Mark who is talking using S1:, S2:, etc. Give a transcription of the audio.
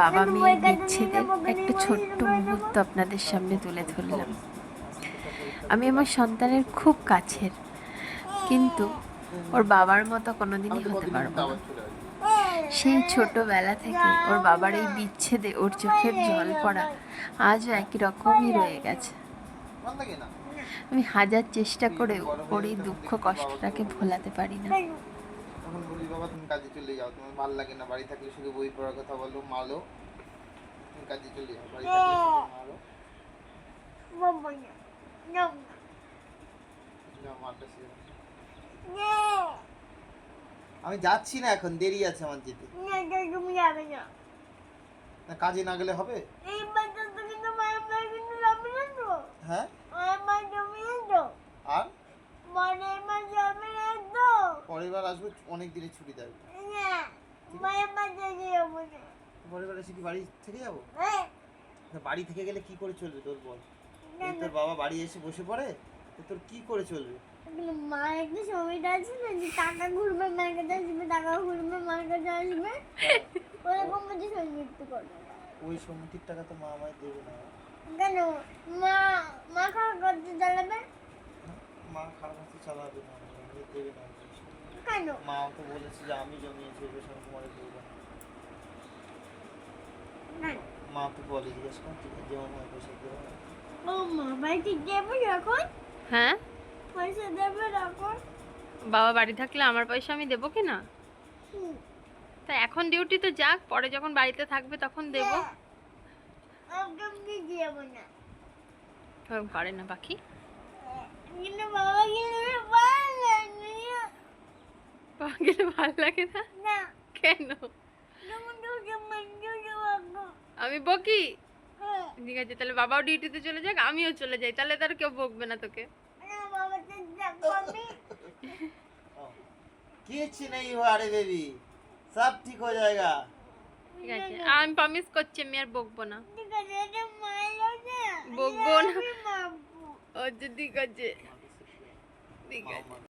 S1: বাবা মেয়ের বিচ্ছেদের একটা ছোট্ট মুহূর্ত আপনাদের সামনে তুলে ধরলাম। আমি আমার সন্তানের খুব কাছের কিন্তু ওর বাবার মতো কোনোদিনই হতে পারব না। সেই ছোটবেলা থেকে ওর বাবার এই বিচ্ছেদে ওর চোখের জল পড়া আজও একই রকমই রয়ে গেছে। আমি হাজার চেষ্টা করেও ওর এই দুঃখ কষ্টটাকে ভোলাতে পারি না।
S2: তখন বলি বাবা তুমি কাজে চলে যাও। তোমার ভালো লাগে না বাড়ি থাকলে শুধু বই পড়ার কথা বলো মালো। তুমি কাজে চলে যাও বাড়ি থাকলে মালো। আমি যাচ্ছি না এখন দেরি আছে আমার যেতে। না কাজে না গেলে হবে? হ্যাঁ? পরের বার আসব অনেক দিনের ছুটি দেবে। পরের বার এসে কি বাড়ি থেকে যাব? তা বাড়ি থেকে গেলে কি করে চলবে তোর বল? তোর বাবা বাড়ি এসে বসে পড়ে তো তোর কি করে চলবে?
S3: মা একটা সময়টা আছে না? যে টাকা ঘুরবে মার কাছে আসবে টাকা ঘুরবে মার কাছে আসবে। ওরকম বুঝি সংগীত করবে।
S2: ওই সম্মতির টাকা তো মা আমায় দেবে না।
S3: কেন? মা মা খাওয়া করতে চালাবে?
S2: মা খারাপ হাতে চালাবে না দেবে না।
S3: কেন?
S2: মা বলেছে যে আমি জমিয়েছি তোমার না
S3: না।
S2: মা তো বলে জিজ্ঞেস কর ঠিক আছে যেমন হয় পয়সা দেবো
S3: ও মা বাড়িতে দেবে যখন?
S1: হ্যাঁ?
S3: পয়সা দেবে তখন
S1: বাবা বাড়ি থাকলে আমার পয়সা আমি দেবো কি না? তা এখন ডিউটি তো যাক পরে যখন বাড়িতে থাকবে তখন দেবো।
S3: একদম
S1: না। পাখি
S3: কিন্তু বাবা গেলে ভালো লাগে
S1: বাবা গেলে ভালো লাগে না
S3: না
S1: কেন
S3: যেমন দুটো মঞ্জু যাবো
S1: আমি বকি
S3: হ্যাঁ
S1: ঠিক আছে তাহলে বাবাও ডিউটিতে চলে যাক আমিও চলে যাই তাহলে তার কেউ বকবে না তোকে
S3: না বাবা তো দেখো আমি
S2: कुछ नहीं हुआ रे बेबी सब ठीक हो जाएगा
S1: ঠিক আছে আমি প্রমিস করছি আমি আর বকবো না
S3: ঠিক আছে এটা মারলো না
S1: বকবো না।
S3: আমি মারবো
S1: ও যে ঠিক আছে ঠিক আছে